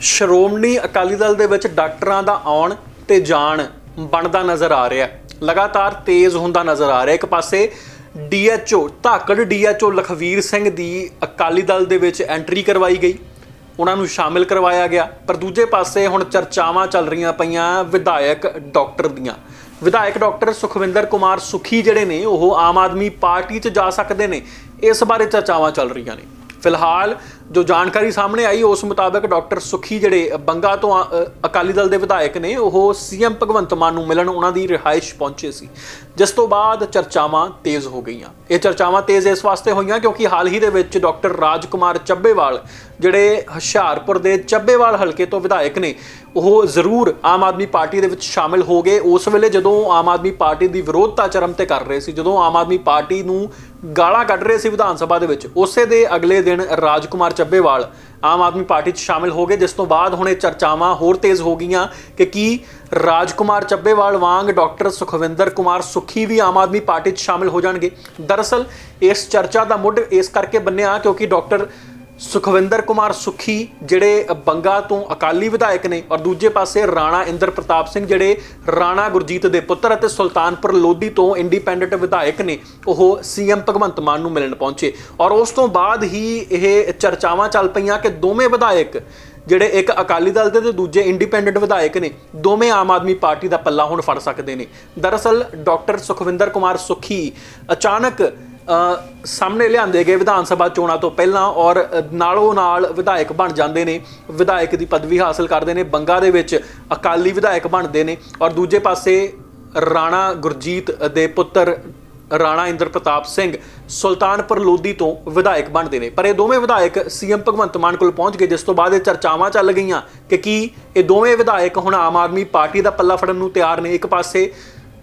ਸ਼੍ਰੋਮਣੀ ਅਕਾਲੀ ਦਲ ਦੇ ਵਿੱਚ ਡਾਕਟਰਾਂ ਦਾ ਆਉਣ ਤੇ ਜਾਣ ਬਣਦਾ ਨਜ਼ਰ ਆ ਰਿਹਾ ਲਗਾਤਾਰ ਤੇਜ਼ ਹੁੰਦਾ ਨਜ਼ਰ ਆ ਰਿਹਾ ਇੱਕ ਪਾਸੇ ਡੀਐਚਓ, ਧਾਕੜ ਡੀਐਚਓ ਲਖਵੀਰ ਸਿੰਘ ਦੀ ਅਕਾਲੀ ਦਲ ਦੇ ਵਿੱਚ ਐਂਟਰੀ ਕਰਵਾਈ ਗਈ। ਉਹਨਾਂ ਨੂੰ ਸ਼ਾਮਿਲ ਕਰਵਾਇਆ ਗਿਆ। ਪਰ ਦੂਜੇ ਪਾਸੇ ਹੁਣ ਚਰਚਾਵਾਂ ਚੱਲ ਰਹੀਆਂ ਪਈਆਂ ਵਿਧਾਇਕ ਡਾਕਟਰ ਦੀਆਂ। ਵਿਧਾਇਕ ਡਾਕਟਰ ਸੁਖਵਿੰਦਰ ਕੁਮਾਰ ਸੁਖੀ ਜਿਹੜੇ ਨੇ, ਉਹ ਆਮ ਆਦਮੀ ਪਾਰਟੀ 'ਚ ਜਾ ਸਕਦੇ ਨੇ। ਇਸ ਬਾਰੇ ਚਰਚਾਵਾਂ ਚੱਲ ਰਹੀਆਂ ਨੇ। ਫਿਲਹਾਲ ਜੋ ਜਾਣਕਾਰੀ ਸਾਹਮਣੇ ਆਈ, ਉਸ ਮੁਤਾਬਕ ਡਾਕਟਰ ਸੁਖੀ ਜਿਹੜੇ ਬੰਗਾ ਤੋਂ ਆ- ਅਕਾਲੀ ਦਲ ਦੇ ਵਿਧਾਇਕ ਨੇ, ਉਹ ਸੀਐਮ ਭਗਵੰਤ ਮਾਨ ਨੂੰ ਮਿਲਣ ਉਹਨਾਂ ਦੀ ਰਿਹਾਇਸ਼ ਪਹੁੰਚੇ ਸੀ। ਜਿਸ ਤੋਂ ਬਾਅਦ ਚਰਚਾਵਾਂ ਤੇਜ਼ ਹੋ ਗਈਆਂ। ਇਹ ਚਰਚਾਵਾਂ ਤੇਜ਼ ਇਸ ਵਾਸਤੇ ਹੋਈਆਂ ਕਿਉਂਕਿ ਹਾਲ ਹੀ ਦੇ ਵਿੱਚ ਡਾਕਟਰ ਰਾਜਕੁਮਾਰ ਚੱਬੇਵਾਲ ਜਿਹੜੇ ਹੁਸ਼ਿਆਰਪੁਰ ਦੇ ਚੱਬੇਵਾਲ ਹਲਕੇ ਤੋਂ ਵਿਧਾਇਕ ਨੇ, ਉਹ ਜ਼ਰੂਰ ਆਮ ਆਦਮੀ ਪਾਰਟੀ ਦੇ ਵਿੱਚ ਸ਼ਾਮਿਲ ਹੋ ਗਏ। ਉਸ ਵੇਲੇ ਜਦੋਂ ਆਮ ਆਦਮੀ ਪਾਰਟੀ ਦੀ ਵਿਰੋਧਤਾ ਚਰਮ ਤੇ ਕਰ ਰਹੇ ਸੀ, ਜਦੋਂ ਆਮ ਆਦਮੀ ਪਾਰਟੀ ਨੂੰ ਗਾਲਾਂ ਕੱਢ ਰਹੇ ਸੀ ਵਿਧਾਨ ਸਭਾ ਦੇ ਵਿੱਚ, ਉਸੇ ਦੇ ਅਗਲੇ ਦਿਨ ਰਾਜਕੁਮਾਰ ਚੱਬੇਵਾਲ ਆਮ ਆਦਮੀ ਪਾਰਟੀ 'ਚ ਸ਼ਾਮਿਲ ਹੋ ਗਏ, ਜਿਸ ਤੋਂ ਬਾਅਦ ਹੁਣ ਇਹ ਚਰਚਾਵਾਂ ਹੋਰ ਤੇਜ਼ ਹੋ ਗਈਆਂ ਕਿ ਕੀ ਰਾਜਕੁਮਾਰ ਚੱਬੇਵਾਲ ਵਾਂਗ ਡਾਕਟਰ ਸੁਖਵਿੰਦਰ ਕੁਮਾਰ ਸੁਖੀ ਵੀ ਆਮ ਆਦਮੀ ਪਾਰਟੀ 'ਚ ਸ਼ਾਮਿਲ ਹੋ ਜਾਣਗੇ? ਦਰਅਸਲ ਇਸ ਚਰਚਾ ਦਾ ਮੁੱਢ ਇਸ ਕਰਕੇ ਬੰਨਿਆ ਕਿਉਂਕਿ ਡਾਕਟਰ ਸੁਖਵਿੰਦਰ ਕੁਮਾਰ ਸੁਖੀ, ਜਿਹੜੇ ਬੰਗਾ ਤੋਂ ਅਕਾਲੀ ਵਿਧਾਇਕ ਨੇ, ਔਰ ਦੂਜੇ ਪਾਸੇ ਰਾਣਾ ਇੰਦਰ ਪ੍ਰਤਾਪ ਸਿੰਘ, ਜਿਹੜੇ ਰਾਣਾ ਗੁਰਜੀਤ ਦੇ ਪੁੱਤਰ ਅਤੇ ਸੁਲਤਾਨਪੁਰ ਲੋਧੀ ਤੋਂ ਇੰਡੀਪੈਂਡੈਂਟ ਵਿਧਾਇਕ ਨੇ, ਉਹ ਸੀਐਮ ਭਗਵੰਤ ਮਾਨ ਨੂੰ ਮਿਲਣ ਪਹੁੰਚੇ। ਔਰ ਉਸ ਤੋਂ ਬਾਅਦ ਹੀ ਇਹ ਚਰਚਾਵਾਂ ਚੱਲ ਪਈਆਂ ਕਿ ਦੋਵੇਂ ਵਿਧਾਇਕ, ਜਿਹੜੇ ਇੱਕ ਅਕਾਲੀ ਦਲ ਦੇ ਤੇ ਦੂਜੇ ਇੰਡੀਪੈਂਡੈਂਟ ਵਿਧਾਇਕ ਨੇ, ਦੋਵੇਂ ਆਮ ਆਦਮੀ ਪਾਰਟੀ ਦਾ ਪੱਲਾ ਹੁਣ ਫੜ ਸਕਦੇ ਨੇ। ਦਰਅਸਲ, ਡਾਕਟਰ ਸੁਖਵਿੰਦਰ ਕੁਮਾਰ ਸੁਖੀ ਅਚਾਨਕ ਸਾਹਮਣੇ ਲਿਆਂਦੇ ਗਏ ਵਿਧਾਨ ਸਭਾ ਚੋਣਾਂ ਤੋਂ ਪਹਿਲਾਂ ਔਰ ਨਾਲੋਂ ਨਾਲ ਵਿਧਾਇਕ ਬਣ ਜਾਂਦੇ ਨੇ, ਵਿਧਾਇਕ ਦੀ ਪਦਵੀ ਹਾਸਲ ਕਰਦੇ ਨੇ, ਬੰਗਾ ਦੇ ਵਿੱਚ ਅਕਾਲੀ ਵਿਧਾਇਕ ਬਣਦੇ ਨੇ ਔਰ ਦੂਜੇ ਪਾਸੇ ਰਾਣਾ ਗੁਰਜੀਤ ਦੇ ਪੁੱਤਰ ਰਾਣਾ ਇੰਦਰ ਪ੍ਰਤਾਪ ਸਿੰਘ ਸੁਲਤਾਨਪੁਰ ਲੋਧੀ ਤੋਂ ਵਿਧਾਇਕ ਬਣਦੇ ਨੇ। ਪਰ ਇਹ ਦੋਵੇਂ ਵਿਧਾਇਕ ਸੀਐਮ ਭਗਵੰਤ ਮਾਨ ਕੋਲ ਪਹੁੰਚ ਗਏ, ਜਿਸ ਤੋਂ ਬਾਅਦ ਇਹ ਚਰਚਾਵਾਂ ਚੱਲ ਗਈਆਂ ਕਿ ਕੀ ਇਹ ਦੋਵੇਂ ਵਿਧਾਇਕ ਹੁਣ ਆਮ ਆਦਮੀ ਪਾਰਟੀ ਦਾ ਪੱਲਾ ਫੜਨ ਨੂੰ ਤਿਆਰ ਨੇ। ਇੱਕ ਪਾਸੇ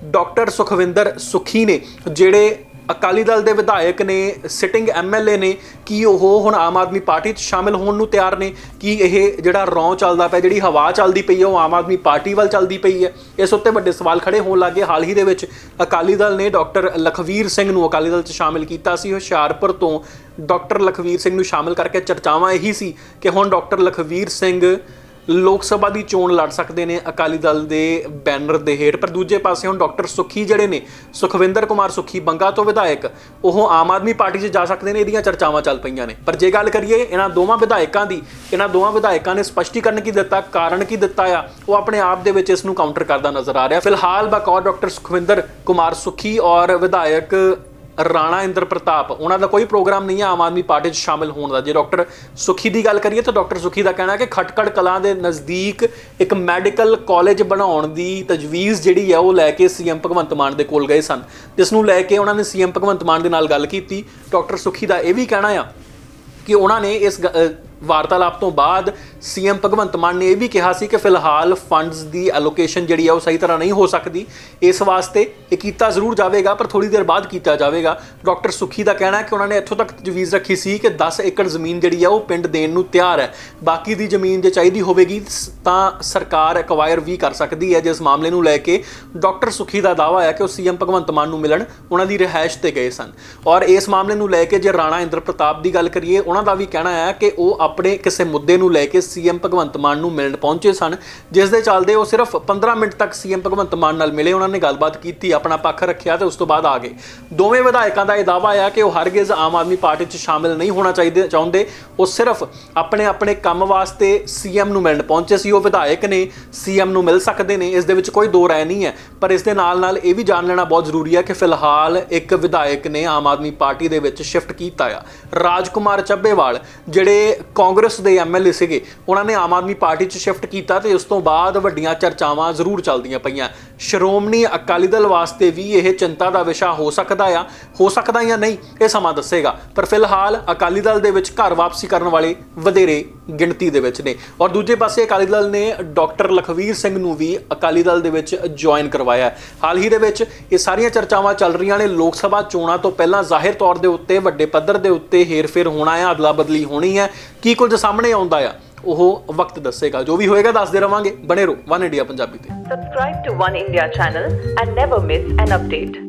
ਡਾਕਟਰ ਸੁਖਵਿੰਦਰ ਸੁਖੀ ਨੇ, ਜਿਹੜੇ ਅਕਾਲੀ ਦਲ ਦੇ ਵਿਧਾਇਕ ਨੇ ਸਿਟਿੰਗ ਐਮਐਲਏ ਨੇ, ਕੀ ਉਹ ਹੁਣ ਆਮ ਆਦਮੀ ਪਾਰਟੀ 'ਚ ਸ਼ਾਮਿਲ ਹੋਣ ਨੂੰ ਤਿਆਰ ਨੇ? ਕੀ ਇਹ ਜਿਹੜਾ ਰੌਂ ਚੱਲਦਾ ਪਿਆ, ਜਿਹੜੀ ਹਵਾ ਚੱਲਦੀ ਪਈ ਹੈ ਉਹ ਆਮ ਆਦਮੀ ਪਾਰਟੀ ਵੱਲ ਚੱਲਦੀ ਪਈ ਹੈ ਇਸ ਉੱਤੇ ਵੱਡੇ ਸਵਾਲ ਖੜੇ ਹੋਣ ਲੱਗੇ ਹਾਲ ਹੀ ਦੇ ਵਿੱਚ ਅਕਾਲੀ ਦਲ ਨੇ ਡਾਕਟਰ ਲਖਵੀਰ ਸਿੰਘ ਨੂੰ ਅਕਾਲੀ ਦਲ 'ਚ ਸ਼ਾਮਿਲ ਕੀਤਾ ਸੀ। ਹੁਸ਼ਿਆਰਪੁਰ ਤੋਂ ਡਾਕਟਰ ਲਖਵੀਰ ਸਿੰਘ ਨੂੰ ਸ਼ਾਮਿਲ ਕਰਕੇ ਚਰਚਾਵਾਂ ਇਹੀ ਸੀ ਕਿ ਹੁਣ ਡਾਕਟਰ ਲਖਵੀਰ ਸਿੰਘ ਲੋਕ ਸਭਾ ਦੀ ਚੋਣ ਲੜ ਸਕਦੇ ਨੇ, ਅਕਾਲੀ ਦਲ ਦੇ ਬੈਨਰ ਦੇ ਹੇਠ। ਪਰ ਦੂਜੇ ਪਾਸੇ ਹੁਣ ਡਾਕਟਰ ਸੁਖੀ ਜਿਹੜੇ ਨੇ, ਸੁਖਵਿੰਦਰ ਕੁਮਾਰ ਸੁਖੀ, ਬੰਗਾ ਤੋਂ ਵਿਧਾਇਕ, ਉਹ ਆਮ ਆਦਮੀ ਪਾਰਟੀ 'ਚ ਜਾ ਸਕਦੇ ਨੇ, ਇਹਦੀਆਂ ਚਰਚਾਵਾਂ ਚੱਲ ਪਈਆਂ ਨੇ। ਪਰ ਜੇ ਗੱਲ ਕਰੀਏ ਇਹਨਾਂ ਦੋਵਾਂ ਵਿਧਾਇਕਾਂ ਦੀ, ਇਹਨਾਂ ਦੋਵਾਂ ਵਿਧਾਇਕਾਂ ਨੇ ਸਪਸ਼ਟੀਕਰਨ ਕੀ ਦਿੱਤਾ, ਕਾਰਨ ਕੀ ਦਿੱਤਾ ਆ, ਉਹ ਆਪਣੇ ਆਪ ਦੇ ਵਿੱਚ ਇਸ ਨੂੰ ਕਾਊਂਟਰ ਕਰਦਾ ਨਜ਼ਰ ਆ ਰਿਹਾ। ਫਿਲਹਾਲ ਬਕੌਰ ਡਾਕਟਰ ਸੁਖਵਿੰਦਰ ਕੁਮਾਰ ਸੁਖੀ ਔਰ ਵਿਧਾਇਕ ਰਾਣਾ ਇੰਦਰ ਪ੍ਰਤਾਪ, ਉਹਨਾਂ ਦਾ ਕੋਈ ਪ੍ਰੋਗਰਾਮ ਨਹੀਂ ਹੈ ਆਮ ਆਦਮੀ ਪਾਰਟੀ 'ਚ ਸ਼ਾਮਿਲ ਹੋਣ ਦਾ। ਜੇ ਡਾਕਟਰ ਸੁਖੀ ਦੀ ਗੱਲ ਕਰੀਏ ਤਾਂ ਡਾਕਟਰ ਸੁਖੀ ਦਾ ਕਹਿਣਾ ਹੈ ਕਿ ਖਟਕੜ ਕਲਾਂ ਦੇ ਨਜ਼ਦੀਕ ਇੱਕ ਮੈਡੀਕਲ ਕਾਲਜ ਬਣਾਉਣ ਦੀ ਤਜਵੀਜ਼ ਜਿਹੜੀ ਹੈ ਉਹ ਲੈ ਕੇ ਸੀਐਮ ਭਗਵੰਤ ਮਾਨ ਦੇ ਕੋਲ ਗਏ ਸਨ। ਜਿਸ ਨੂੰ ਲੈ ਕੇ ਉਹਨਾਂ ਨੇ ਸੀਐਮ ਭਗਵੰਤ ਮਾਨ ਦੇ ਨਾਲ ਗੱਲ ਕੀਤੀ। ਡਾਕਟਰ ਸੁਖੀ ਦਾ ਇਹ ਵੀ ਕਹਿਣਾ ਆ ਕਿ ਉਹਨਾਂ ਨੇ ਇਸ ਗ- ਵਾਰਤਾਲਾਪ ਤੋਂ ਬਾਅਦ ਸੀਐਮ ਭਗਵੰਤ ਮਾਨ ਨੇ ਇਹ ਵੀ ਕਿਹਾ ਸੀ ਕਿ ਫਿਲਹਾਲ ਫੰਡਸ ਦੀ ਐਲੋਕੇਸ਼ਨ ਜਿਹੜੀ ਆ ਉਹ ਸਹੀ ਤਰ੍ਹਾਂ ਨਹੀਂ ਹੋ ਸਕਦੀ। ਇਸ ਵਾਸਤੇ ਇਹ ਕੀਤਾ ਜ਼ਰੂਰ ਜਾਵੇਗਾ, ਪਰ ਥੋੜੀ ਦੇਰ ਬਾਅਦ ਕੀਤਾ ਜਾਵੇਗਾ। ਡਾਕਟਰ ਸੁਖੀ ਦਾ ਕਹਿਣਾ ਹੈ ਕਿ ਉਹਨਾਂ ਨੇ ਇੱਥੋਂ ਤੱਕ ਤਜਵੀਜ਼ ਰੱਖੀ ਸੀ ਕਿ 10 ਏਕੜ ਜ਼ਮੀਨ ਜਿਹੜੀ ਆ ਉਹ ਪਿੰਡ ਦੇਣ ਨੂੰ ਤਿਆਰ ਹੈ। ਬਾਕੀ ਦੀ ਜ਼ਮੀਨ ਜੇ ਚਾਹੀਦੀ ਹੋਵੇਗੀ, ਸ- ਤਾਂ ਸਰਕਾਰ ਐਕਵਾਇਰ ਵੀ ਕਰ ਸਕਦੀ ਹੈ ਜਿਸ ਮਾਮਲੇ ਨੂੰ ਲੈ ਕੇ ਡਾਕਟਰ ਸੁਖੀ ਦਾ ਦਾਅਵਾ ਹੈ ਕਿ ਉਹ ਸੀਐਮ ਭਗਵੰਤ ਮਾਨ ਨੂੰ ਮਿਲਣ, ਉਹਨਾਂ ਦੀ ਰਿਹਾਇਸ਼ ਤੇ ਗਏ ਸਨ। ਔਰ ਇਸ ਮਾਮਲੇ ਨੂੰ ਲੈ ਕੇ ਜੇ ਰਾਣਾ ਇੰਦਰ ਪ੍ਰਤਾਪ ਦੀ ਗੱਲ ਕਰੀਏ, ਉਹਨਾਂ ਦਾ ਵੀ ਕਹਿਣਾ ਹੈ ਕਿ ਉਹ ਆਪਣੇ ਕਿਸੇ ਮੁੱਦੇ ਨੂੰ ਲੈ ਕੇ ਸੀਐਮ ਭਗਵੰਤ ਮਾਨ ਨੂੰ ਮਿਲਣ ਪਹੁੰਚੇ ਸਨ, ਜਿਸ ਦੇ ਚੱਲਦੇ ਉਹ ਸਿਰਫ 15 ਮਿੰਟ ਤੱਕ ਸੀਐਮ ਭਗਵੰਤ ਮਾਨ ਨਾਲ ਮਿਲੇ, ਉਹਨਾਂ ਨੇ ਗੱਲਬਾਤ ਕੀਤੀ, ਆਪਣਾ ਪੱਖ ਰੱਖਿਆ ਤੇ ਉਸ ਤੋਂ ਬਾਅਦ ਆ ਗਏ। ਦੋਵੇਂ ਵਿਧਾਇਕਾਂ ਦਾ ਇਹ ਦਾਅਵਾ ਹੈ ਕਿ ਉਹ ਹਰਗਿਜ਼ ਆਮ ਆਦਮੀ ਪਾਰਟੀ 'ਚ ਸ਼ਾਮਿਲ ਨਹੀਂ ਹੋਣਾ ਚਾਹੀਦੇ, ਚਾਹੁੰਦੇ। ਉਹ ਸਿਰਫ ਆਪਣੇ ਆਪਣੇ ਕੰਮ ਵਾਸਤੇ ਸੀਐਮ ਨੂੰ ਮਿਲਣ ਪਹੁੰਚੇ ਸੀ। ਉਹ ਵਿਧਾਇਕ ਨੇ, ਸੀਐਮ ਨੂੰ ਮਿਲ ਸਕਦੇ ਨੇ, ਇਸ ਦੇ ਵਿੱਚ ਕੋਈ ਦੋ ਰਾਏ ਨਹੀਂ ਹੈ। ਪਰ ਇਸ ਦੇ ਨਾਲ ਨਾਲ ਇਹ ਵੀ ਜਾਣ ਲੈਣਾ ਬਹੁਤ ਜ਼ਰੂਰੀ ਹੈ ਕਿ ਫਿਲਹਾਲ ਇੱਕ ਵਿਧਾਇਕ ਨੇ ਆਮ ਆਦਮੀ ਪਾਰਟੀ ਦੇ ਵਿੱਚ ਸ਼ਿਫਟ ਕੀਤਾ ਆ। ਰਾਜਕੁਮਾਰ ਚੱਬੇਵਾਲ, ਜਿਹੜੇ ਕਾਂਗਰਸ ਦੇ ਐਮਐਲਏ ਸੀਗੇ, ਉਹਨਾਂ ਨੇ ਆਮ ਆਦਮੀ ਪਾਰਟੀ 'ਚ ਸ਼ਿਫਟ ਕੀਤਾ ਤੇ ਉਸ ਤੋਂ ਬਾਅਦ ਵੱਡੀਆਂ ਚਰਚਾਵਾਂ ਜ਼ਰੂਰ ਚੱਲਦੀਆਂ ਪਈਆਂ। ਸ਼੍ਰੋਮਣੀ ਅਕਾਲੀ ਦਲ ਵਾਸਤੇ ਵੀ ਇਹ ਚਿੰਤਾ ਦਾ ਵਿਸ਼ਾ ਹੋ ਸਕਦਾ ਆ। ਹੋ ਸਕਦਾ ਜਾਂ ਨਹੀਂ, ਇਹ ਸਮਾਂ ਦੱਸੇਗਾ। ਪਰ ਫਿਲਹਾਲ ਅਕਾਲੀ ਦਲ ਦੇ ਵਿੱਚ ਘਰ ਵਾਪਸੀ ਕਰਨ ਵਾਲੇ ਵਧੇਰੇ ਗਿਣਤੀ ਦੇ ਵਿੱਚ ਨੇ। ਔਰ ਦੂਜੇ ਪਾਸੇ ਅਕਾਲੀ ਦਲ ਨੇ ਡਾਕਟਰ ਲਖਵੀਰ ਸਿੰਘ ਨੂੰ ਵੀ ਅਕਾਲੀ ਦਲ ਦੇ ਵਿੱਚ ਜੁਆਇਨ ਕਰਵਾਇਆ ਹਾਲ ਹੀ ਦੇ ਵਿੱਚ ਇਹ ਸਾਰੀਆਂ ਚਰਚਾਵਾਂ ਚੱਲ ਰਹੀਆਂ ਨੇ। ਲੋਕ ਸਭਾ ਚੋਣਾਂ ਤੋਂ ਪਹਿਲਾਂ ਜ਼ਾਹਿਰ ਤੌਰ ਦੇ ਉੱਤੇ, ਵੱਡੇ ਪੱਧਰ ਦੇ ਉੱਤੇ ਹੇਰ-ਫੇਰ ਹੋਣਾ ਹੈ ਅਦਲਾ ਬਦਲੀ ਹੋਣੀ ਹੈ। ਕੀ ਕੁਝ ਸਾਹਮਣੇ ਆਉਂਦਾ ਆ, ਉਹ ਵਕਤ ਦੱਸੇਗਾ ਜੋ ਵੀ ਹੋਏਗਾ ਦੱਸਦੇ ਰਵਾਂਗੇ। ਬਣੇ ਰਹੋ ਵਨ ਇੰਡੀਆ ਪੰਜਾਬੀ ਤੇ। Subscribe to One India channel and never miss an update.